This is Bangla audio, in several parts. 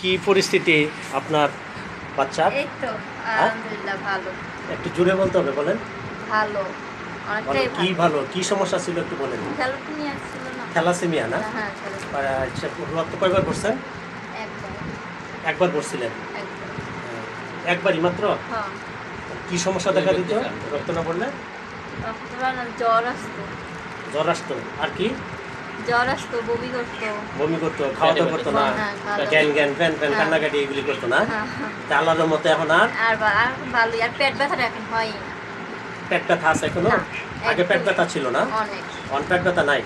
কি পরিস্থিতি আপনার বাচ্চা এই তো আলহামদুলিল্লাহ ভালো। একটু জোরে বলতে হবে বলেন। ভালো অনেকটাই কি ভালো। কি সমস্যা ছিল একটু বলেন। নিয়ে আসছিল না। থ্যালাসেমিয়া না? হ্যাঁ আচ্ছা রক্ত কয়বার পড়ছেন? একবার। একবার একবার। একবারই মাত্র? হ্যাঁ। কি সমস্যা দেখা দিত? রক্ত না পড়লে? জ্বর আসতো। জ্বর আসতো। আর কি? জ্বর আসতো বমি করতো। বমি করতো খাওয়া দাওয়া করতো না। হ্যাঁ, দাওয়া। জ্ঞান জ্ঞান ফ্যান ফ্যান হ্যাঁ। কান্নাকাটি এগুলি করতো না। হ্যাঁ, হ্যাঁ। তা আল্লাহর মতে এখন আর আর ভালোই আর পেট ব্যথাটা এখন হয় পেট ব্যথা আছে এখনও? আগে পেট ব্যথা ছিল না? অনেক। অন পেট ব্যথা নাই?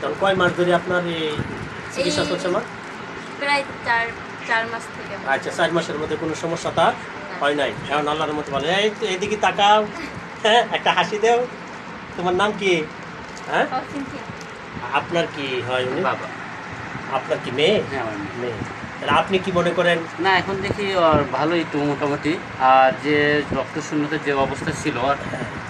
তখন কয় মাস ধরে আপনার এই চিকিৎসা চলছে মা? প্রায় চার চার মাস থেকে। আচ্ছা চার মাসের মধ্যে কোনো সমস্যা তার? হয় নাই। এখন আল্লাহর মতো বলে এই এদিকে তাকাও হ্যাঁ একটা হাসি দেও। তোমার নাম কি? হ্যাঁ? আপনার কি হয় উনি? বাবা। আপনার কি মেয়ে? হ্যাঁ আমার মেয়ে। মেয়ে। তাহলে আপনি কি মনে করেন? না এখন দেখি ওর ভালোই তো মোটামুটি। আর যে রক্ত শূন্যতার যে অবস্থা ছিল ওর,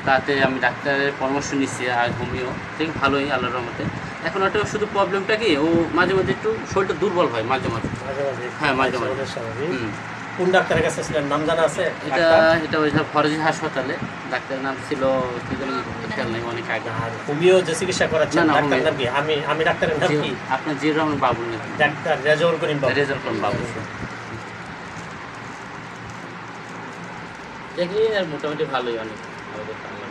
তাতে আমি ডাক্তারের পরামর্শ নিচ্ছি আর হোমিও ঠিক ভালোই আল্লাহর রহমতে। এখন ওটা শুধু প্রবলেমটা কি ও মাঝে মাঝে একটু শরীরটা দুর্বল হয় মাঝে মাঝে। মাঝে মাঝে। হ্যাঁ, মাঝে মাঝে। স্বাভাবিক। হুম। কোন ডাক্তারের কাছে ছিলেন নাম জানা আছে? এটা এটা ওই ফরজি হাসপাতালে। ডাক্তারের নাম ছিল কি যেন খেয়াল নাই অনেক আগে। আর হোমিও যে চিকিৎসা করাচ্ছেন ডাক্তার নাম কি? আমি আমি ডাক্তারের নাম কি? আপনি জিয়া রহমান বাবু ডাক্তার রেজাউল করিম বাবু। রেজাল্ট করিম বাবু দেখি আর মোটামুটি ভালোই অনেক। রহমতে।